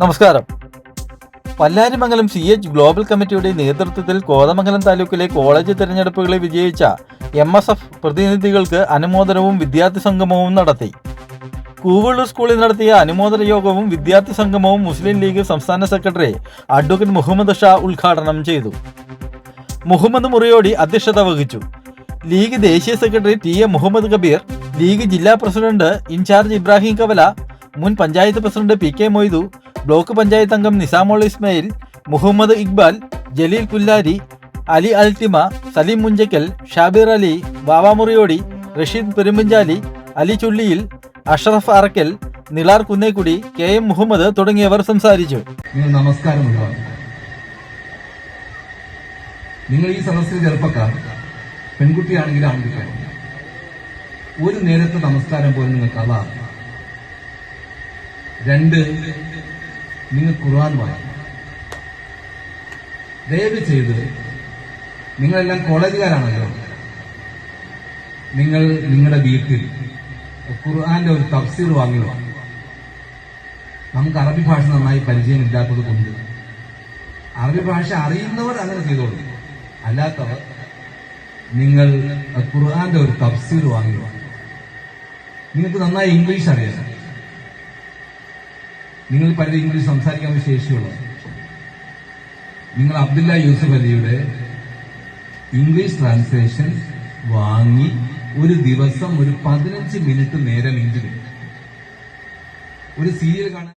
നമസ്കാരം. Pallarimangalam C H global കമ്മിറ്റിയുടെ നേതൃത്വത്തിൽ കോതമംഗലം താലൂക്കിലെ കോളേജ് തിരഞ്ഞെടുപ്പുകളെ വിജയിച്ച എം എസ് എഫ് പ്രതിനിധികൾക്ക് അനുമോദനവും വിദ്യാർത്ഥി സംഗമവും നടത്തി. കൂവള്ളൂർ സ്കൂളിൽ നടത്തിയ അനുമോദന യോഗവും വിദ്യാർത്ഥി സംഗമവും മുസ്ലിം ലീഗ് സംസ്ഥാന സെക്രട്ടറി അഡ്വക്കേറ്റ് മുഹമ്മദ് ഷാ ഉദ്ഘാടനം ചെയ്തു. മുഹമ്മദ് മുറിയോടി അധ്യക്ഷത വഹിച്ചു. ലീഗ് ദേശീയ secretary T A Muhammad Kabeer League ജില്ലാ president in charge Ibrahim Kavala മുൻ panchayat president P K Moythu block panchayat അംഗം നിസാമോൾ ഇസ്മയിൽ മുഹമ്മദ് ഇക്ബാൽ ജലീൽ പുല്ലാരി അലി അൽത്തിമ സലീം മുഞ്ചക്കൽ ഷാബിർ അലി വാവാമുറിയോടി മുറിയോടി റഷീദ് പെരുമ്പഞ്ചാലി അലി ചുള്ളിയിൽ അഷ്റഫ് അറക്കൽ നിളാർ കുന്നേക്കുടി കെ എം മുഹമ്മദ് തുടങ്ങിയവർ സംസാരിച്ചു. നമസ്കാരം നിങ്ങൾ ഈ സദസ്സിൽ ചെറുപ്പക്കാർ പെൺകുട്ടിയാണെങ്കിലും ആൺകുട്ടിയാണ്? ഒരു നേരത്തെ നമസ്കാരം പോലും നിങ്ങൾക്ക് അതാണ് രണ്ട് നിങ്ങൾ ഖുർആൻ വായിക്കും. ദയവ് ചെയ്ത് നിങ്ങളെല്ലാം കോളേജുകാരാണല്ലോ. നിങ്ങൾ നിങ്ങളുടെ വീട്ടിൽ ഖുർആന്റെ ഒരു തഫ്സീർ വാങ്ങി വാങ്ങി നമുക്ക് അറബി ഭാഷ നന്നായി പരിചയമില്ലാത്തത് കൊണ്ട്. അറബി ഭാഷ അറിയുന്നവർ അങ്ങനെ ചെയ്തോളൂ. അല്ലാത്തവർ നിങ്ങൾ ഖുർആന്റെ ഒരു തഫ്സീർ വാങ്ങി വാങ്ങി നിങ്ങൾക്ക് നന്നായി ഇംഗ്ലീഷ് അറിയാം. നിങ്ങൾ പലരും ഇംഗ്ലീഷ് സംസാരിക്കാൻ ശേഷിയുള്ളത് നിങ്ങൾ അബ്ദുല്ല യൂസഫ് അലിയുടെ ഇംഗ്ലീഷ് ട്രാൻസ്ലേഷൻ വാങ്ങി ഒരു ദിവസം ഒരു പതിനഞ്ച് മിനിറ്റ് നേരം എങ്കിലും ഒരു സീരിയൽ കാണാൻ